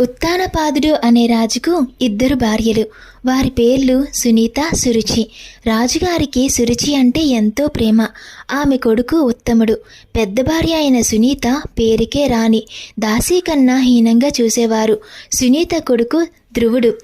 ఉత్తానపాదుడు అనే రాజుకు ఇద్దరు భార్యలు. వారి పేర్లు సునీత సురుచి. రాజుగారికి సురుచి అంటే ఎంతో ప్రేమ. ఆమె కొడుకు ఉత్తముడు. పెద్ద భార్య అయిన సునీత పేరుకే రాణి. దాసీ కన్నా హీనంగా చూసేవారు. సునీత కొడుకు ధ్రువుడు.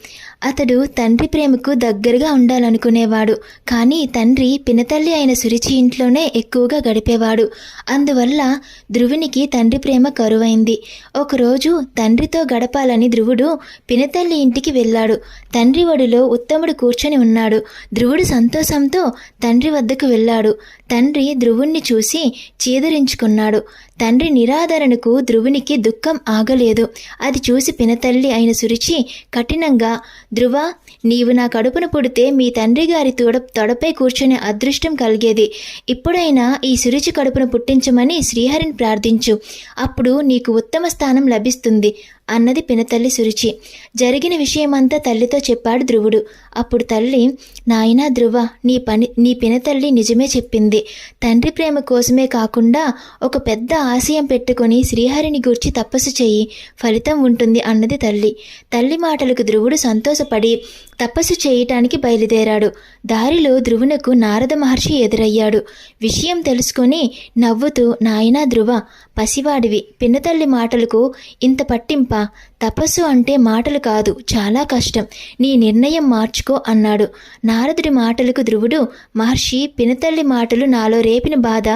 అతడు తండ్రి ప్రేమకు దగ్గరగా ఉండాలనుకునేవాడు. కానీ తండ్రి పినతల్లి అయిన సురిచి ఇంట్లోనే ఎక్కువగా గడిపేవాడు. అందువల్ల ధ్రువునికి తండ్రి ప్రేమ కరువైంది. ఒకరోజు తండ్రితో గడపాలని ధ్రువుడు పినతల్లి ఇంటికి వెళ్ళాడు. తండ్రి వడులు ఒడిలో ఉత్తముడు కూర్చొని ఉన్నాడు. ధ్రువుడు సంతోషంతో తండ్రి వద్దకు వెళ్ళాడు. తండ్రి ధ్రువుణ్ణి చూసి చీదరించుకున్నాడు. తండ్రి నిరాదరణకు ధ్రువునికి దుఃఖం ఆగలేదు. అది చూసి పినతల్లి అయిన సురిచి కఠినంగా. ధ్రువ నీవు నా కడుపును పుడితే మీ తండ్రి గారి తోడ తొడపై కూర్చునే అదృష్టం కలిగేది. ఇప్పుడైనా ఈ సురుచి కడుపును పుట్టించమని శ్రీహరిని ప్రార్థించు. అప్పుడు నీకు ఉత్తమ స్థానం లభిస్తుంది అన్నది పినతల్లి సురుచి. జరిగిన విషయమంతా తల్లితో చెప్పాడు ధ్రువుడు. అప్పుడు తల్లి నాయనా ధ్రువ నీ పని నీ పినతల్లి నిజమే చెప్పింది. తండ్రి ప్రేమ కోసమే కాకుండా ఒక పెద్ద ఆశయం పెట్టుకొని శ్రీహరిని గూర్చి తపస్సు చెయ్యి ఫలితం ఉంటుంది అన్నది తల్లి. తల్లి మాటలకు ధ్రువుడు సంతోషపడి తపస్సు చేయటానికి బయలుదేరాడు. దారిలో ధ్రువునకు నారద మహర్షి ఎదురయ్యాడు. విషయం తెలుసుకొని నవ్వుతూ నాయనా ధ్రువ పసివాడివి. పిన్నతల్లి మాటలకు ఇంత పట్టింప. తపస్సు అంటే మాటలు కాదు చాలా కష్టం. నీ నిర్ణయం మార్చుకో అన్నాడు. నారదుడి మాటలకు ధ్రువుడు మహర్షి పినతల్లి మాటలు నాలో రేపిన బాధ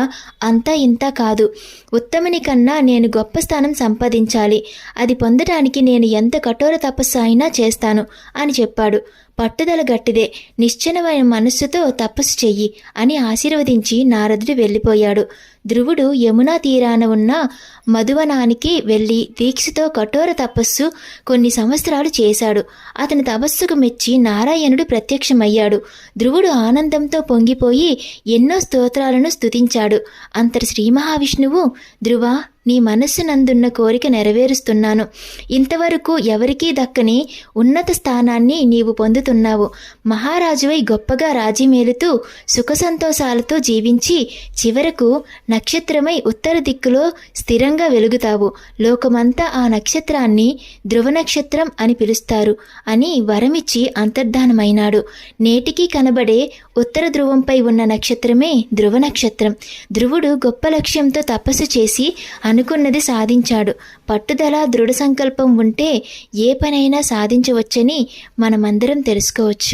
అంతా ఇంత కాదు. ఉత్తముని కన్నా నేను గొప్ప స్థానం సంపాదించాలి. అది పొందటానికి నేను ఎంత కఠోర తపస్సు అయినా చేస్తాను అని చెప్పాడు. పట్టుదల గట్టిదే నిశ్చలమైన మనస్సుతో తపస్సు చెయ్యి అని ఆశీర్వదించి నారదుడు వెళ్ళిపోయాడు. ధ్రువుడు యమునా తీరాన ఉన్న మధువనానికి వెళ్ళి దీక్షతో కఠోర తపస్సు కొన్ని సంవత్సరాలు చేశాడు. అతని తపస్సుకు మెచ్చి నారాయణుడు ప్రత్యక్షమయ్యాడు. ధ్రువుడు ఆనందంతో పొంగిపోయి ఎన్నో స్తోత్రాలను స్తుతించాడు. అంతటి శ్రీ మహావిష్ణువు ధ్రువ నీ మనస్సునందున్న కోరిక నెరవేరుస్తున్నాను. ఇంతవరకు ఎవరికీ దక్కని ఉన్నత స్థానాన్ని నీవు పొందుతున్నావు. మహారాజువై గొప్పగా రాజీమేలుతూ సుఖ సంతోషాలతో జీవించి చివరకు నక్షత్రమై ఉత్తర దిక్కులో స్థిరంగా వెలుగుతావు. లోకమంతా ఆ నక్షత్రాన్ని ధ్రువ నక్షత్రం అని పిలుస్తారు అని వరమిచ్చి అంతర్ధానమైనాడు. నేటికి కనబడే ఉత్తర ధ్రువంపై ఉన్న నక్షత్రమే ధ్రువ నక్షత్రం ధ్రువుడు గొప్ప లక్ష్యంతో తపస్సు చేసి అనుకున్నది సాధించాడు. పట్టుదల దృఢ సంకల్పం ఉంటే ఏ పనైనా సాధించవచ్చని మనమందరం తెలుసుకోవచ్చు.